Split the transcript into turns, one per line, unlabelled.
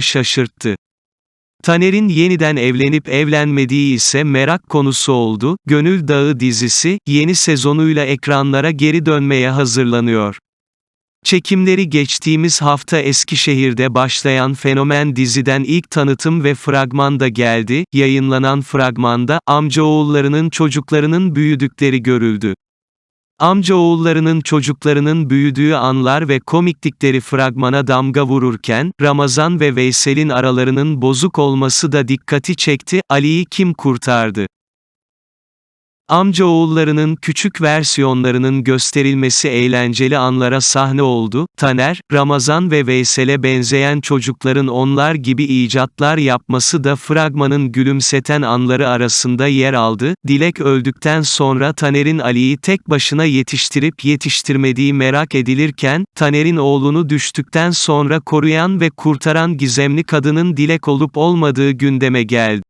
şaşırttı. Taner'in yeniden evlenip evlenmediği ise merak konusu oldu. Gönül Dağı dizisi, yeni sezonuyla ekranlara geri dönmeye hazırlanıyor. Çekimleri geçtiğimiz hafta Eskişehir'de başlayan fenomen diziden ilk tanıtım ve fragman da geldi. Yayınlanan fragmanda, amcaoğullarının çocuklarının büyüdükleri görüldü. Amcaoğullarının çocuklarının büyüdüğü anlar ve komiklikleri fragmana damga vururken, Ramazan ve Veysel'in aralarının bozuk olması da dikkati çekti, Ali'yi kim kurtardı? Amcaoğullarının küçük versiyonlarının gösterilmesi eğlenceli anlara sahne oldu. Taner, Ramazan ve Veysel'e benzeyen çocukların onlar gibi icatlar yapması da fragmanın gülümseten anları arasında yer aldı. Dilek öldükten sonra Taner'in Ali'yi tek başına yetiştirip yetiştirmediği merak edilirken, Taner'in oğlunu düştükten sonra koruyan ve kurtaran gizemli kadının Dilek olup olmadığı gündeme geldi.